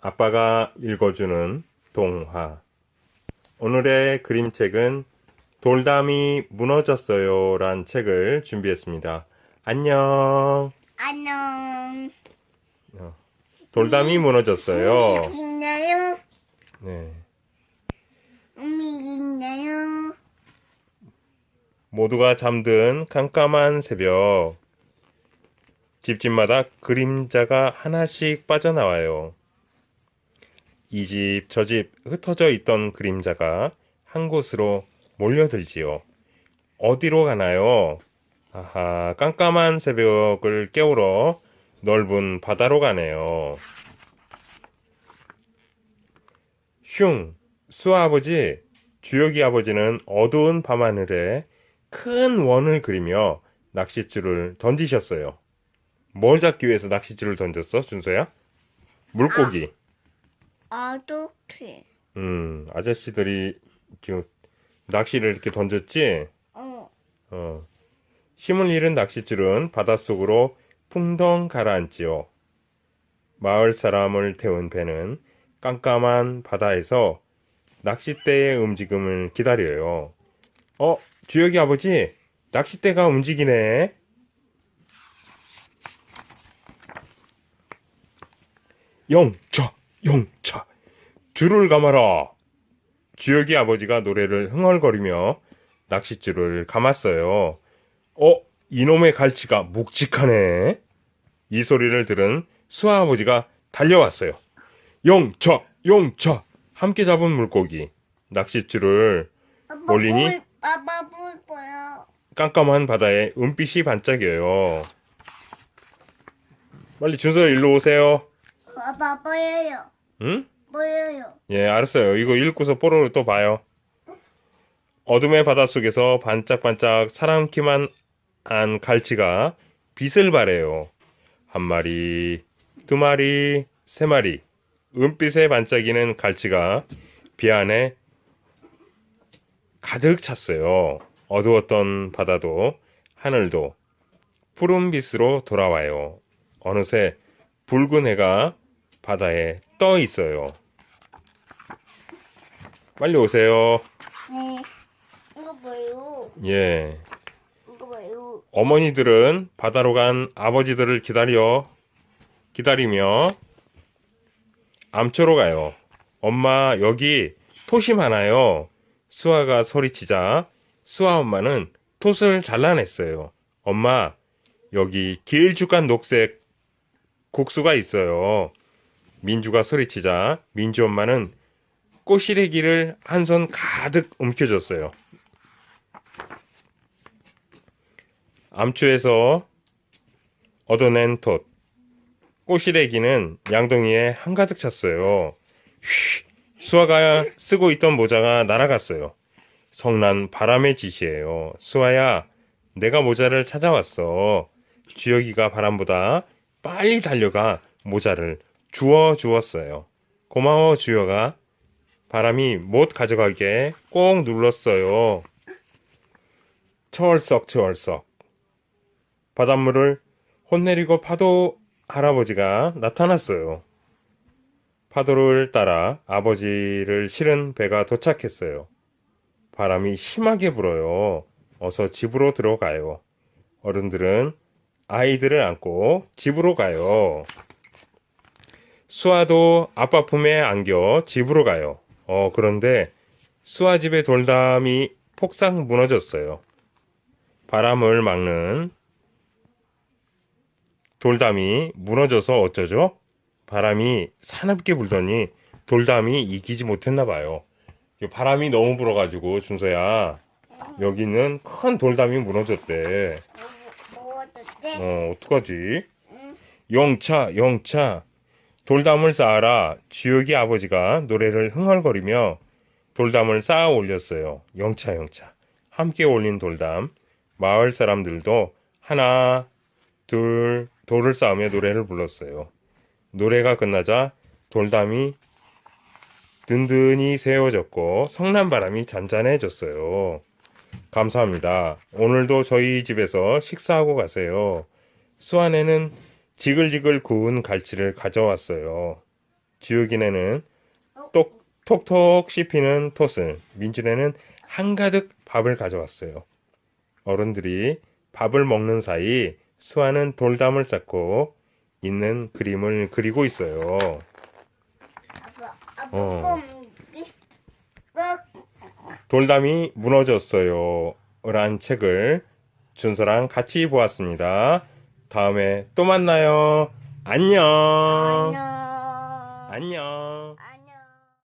아빠가 읽어주는 동화. 오늘의 그림책은 돌담이 무너졌어요 란 책을 준비했습니다. 안녕. 안녕. 돌담이 무너졌어요. 있나요? 네. 음이 있나요? 모두가 잠든 깜깜한 새벽. 집집마다 그림자가 하나씩 빠져나와요. 이 집, 저 집 흩어져 있던 그림자가 한 곳으로 몰려들지요. 어디로 가나요? 아하, 깜깜한 새벽을 깨우러 넓은 바다로 가네요. 슝, 수아버지, 주혁이 아버지는 어두운 밤하늘에 큰 원을 그리며 낚싯줄을 던지셨어요. 뭘 잡기 위해서 낚싯줄을 던졌어, 준서야? 물고기. 어떻게? 음, 아저씨들이 지금 낚시를 이렇게 던졌지? 어. 어. 힘을 잃은 낚싯줄은 바닷속으로 풍덩 가라앉지요. 마을 사람을 태운 배는 깜깜한 바다에서 낚싯대의 움직임을 기다려요. 어, 주혁이 아버지, 낚싯대가 움직이네. 영차, 영차, 줄을 감아라. 주혁이 아버지가 노래를 흥얼거리며 낚싯줄을 감았어요. 어, 이놈의 갈치가 묵직하네. 이 소리를 들은 수아 아버지가 달려왔어요. 용차, 용차, 함께 잡은 물고기. 낚싯줄을 아빠 올리니? 볼- 아빠 볼 거야. 깜깜한 바다에 은빛이 반짝여요. 빨리 준서 일로 오세요. 아빠 보여요. 응? 보여요. 예, 알았어요. 이거 읽고서 뽀로로 또 봐요. 어둠의 바닷속에서 반짝반짝 사람 키만 한 갈치가 빛을 발해요. 한 마리, 두 마리, 세 마리. 은빛에 반짝이는 갈치가 비 안에 가득 찼어요. 어두웠던 바다도 하늘도 푸른 빛으로 돌아와요. 어느새 붉은 해가 바다에 떠 있어요. 빨리 오세요. 네. 이거 뭐예요? 예. 이거 뭐예요? 어머니들은 바다로 간 아버지들을 기다려 기다리며 암초로 가요. 엄마 여기 톳이 많아요. 수아가 소리치자 수아 엄마는 톳을 잘라냈어요. 엄마 여기 길쭉한 녹색 국수가 있어요. 민주가 소리치자 민주 엄마는 꼬시래기를 한 손 가득 움켜줬어요. 암초에서 얻어낸 톳. 꼬시래기는 양동이에 한가득 찼어요. 휘, 수아가 쓰고 있던 모자가 날아갔어요. 성난 바람의 짓이에요. 수아야, 내가 모자를 찾아왔어. 주혁이가 바람보다 빨리 달려가 모자를 주워 주었어요. 고마워, 주혁아. 바람이 못 가져가게 꼭 눌렀어요. 철썩철썩. 바닷물을 혼내리고 파도 할아버지가 나타났어요. 파도를 따라 아버지를 실은 배가 도착했어요. 바람이 심하게 불어요. 어서 집으로 들어가요. 어른들은 아이들을 안고 집으로 가요. 수아도 아빠 품에 안겨 집으로 가요. 어, 그런데 수아 집의 돌담이 폭삭 무너졌어요. 바람을 막는 돌담이 무너져서 어쩌죠? 바람이 사납게 불더니 돌담이 이기지 못했나 봐요. 이 바람이 너무 불어가지고 준서야 여기는 큰 돌담이 무너졌대. 먹었대? 어 어떡하지? 영차 영차 돌담을 쌓아라. 주혁이 아버지가 노래를 흥얼거리며 돌담을 쌓아 올렸어요. 영차 영차 함께 올린 돌담 마을 사람들도 하나 둘 돌을 쌓으며 노래를 불렀어요. 노래가 끝나자 돌담이 든든히 세워졌고 성난 바람이 잔잔해졌어요. 감사합니다. 오늘도 저희 집에서 식사하고 가세요. 수안에는 지글지글 구운 갈치를 가져왔어요. 지우기네는 똑, 톡톡 씹히는 톳을, 민준이는 한가득 밥을 가져왔어요. 어른들이 밥을 먹는 사이 수아는 돌담을 쌓고 있는 그림을 그리고 있어요. 아빠 어. 돌담이 무너졌어요. 란 책을 준서랑 같이 보았습니다. 다음에 또 만나요. 안녕. 안녕. 안녕.